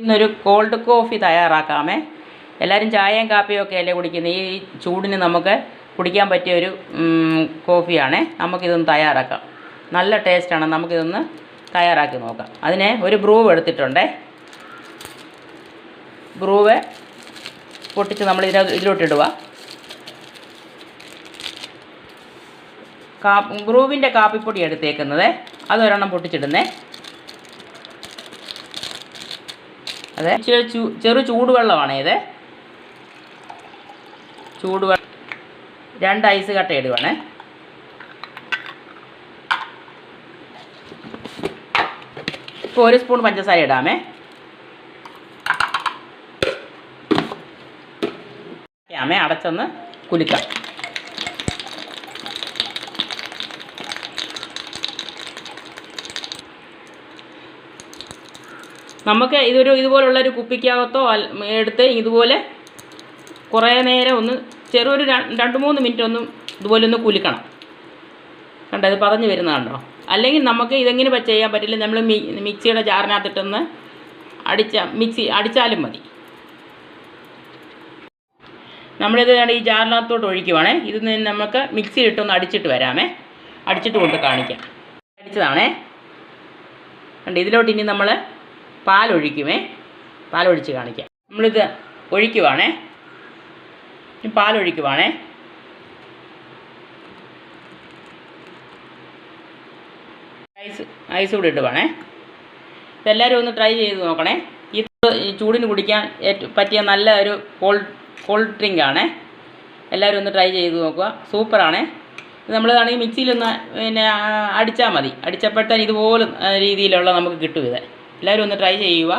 ഇന്നൊരു cold coffee തയ്യാറാക്കാമേ. എല്ലാവരും ചായയും കാപ്പിയും ഒക്കെ അല്ലേ കുടിക്കുന്നത് ഈ ചൂടിന് നമുക്ക് കുടിക്കാൻ പറ്റിയ ഒരു കോഫിയാണേ നമുക്കിതൊന്ന് തയ്യാറാക്കാം. നല്ല ടേസ്റ്റാണ് നമുക്കിതൊന്ന് തയ്യാറാക്കി നോക്കാം. അതിനെ ഒരു ബ്രൂവ് എടുത്തിട്ടുണ്ടേ. ബ്രൂവ് പൊട്ടിച്ച് നമ്മൾ ഇതിന ഇതിലോട്ടിടുക കാ ബ്രൂവിന്റെ കാപ്പിപ്പൊടി എടുത്തേക്കുന്നത്. അതൊരെണ്ണം പൊട്ടിച്ചിടുന്നേ. അതെ. ചെറു ചൂടുവെള്ളമാണ് ഇത്. ചൂടുവെള്ളം രണ്ട് ഐസ് കട്ട ഇടുവാണേ. ഇപ്പോൾ ഒരു സ്പൂൺ പഞ്ചസാര ഇടാമേ. ആമേ അടച്ചൊന്ന് കുലുക്കാം. നമുക്ക് ഇതൊരു ഇതുപോലുള്ളൊരു കുപ്പിക്കകത്തോ എടുത്ത് ഇതുപോലെ കുറേ നേരം ഒന്ന് ചെറിയൊരു രണ്ട് മൂന്ന് മിനിറ്റ് ഒന്ന് ഇതുപോലെ ഒന്ന് കുലുക്കണം. കണ്ടോ ഇത് പതഞ്ഞ് വരുന്നതുണ്ടോ അല്ലെങ്കിൽ നമുക്ക് ഇതെങ്ങനെ ചെയ്യാൻ പറ്റില്ല നമ്മൾ മിക്സിയുടെ ജാറിനകത്തിട്ടൊന്ന് അടിച്ച മിക്സി അടിച്ചാലും മതി. നമ്മളിത് ഈ ജാറിനകത്തോട്ട് ഒഴിക്കുവാണേ. ഇത് നമുക്ക് മിക്സി ഇട്ടൊന്ന് അടിച്ചിട്ട് വരാമേ. അടിച്ചിട്ട് കൊണ്ട് കാണിക്കാം. അടിച്ചതാണേ. കണ്ട് ഇതിലോട്ട് ഇനി നമ്മൾ പാലൊഴിക്കുമേ. പാലൊഴിച്ച് കാണിക്കാം. നമ്മളിത് ഒഴിക്കുവാണേ. പാലൊഴിക്കുവാണേ. ഐസ് ഐസ് കൂടി ഇടുവാണേ ഇതെല്ലാവരും ഒന്ന് ട്രൈ ചെയ്ത് നോക്കണേ. ഈ ചൂടിന് കുടിക്കാൻ പറ്റിയ നല്ല ഒരു കോൾഡ് കോൾഡ് ഡ്രിങ്ക് ആണേ എല്ലാവരും ഒന്ന് ട്രൈ ചെയ്ത് നോക്കുക. സൂപ്പറാണേ. ഇത് നമ്മളിതാണെങ്കിൽ മിക്സിയിലൊന്ന് പിന്നെ അടിച്ചാൽ മതി. അടിച്ചപ്പോഴത്തേന് ഇതുപോലെ രീതിയിലുള്ള നമുക്ക് കിട്ടും ഇത്. എല്ലാവരും ഒന്ന് ട്രൈ ചെയ്യുക.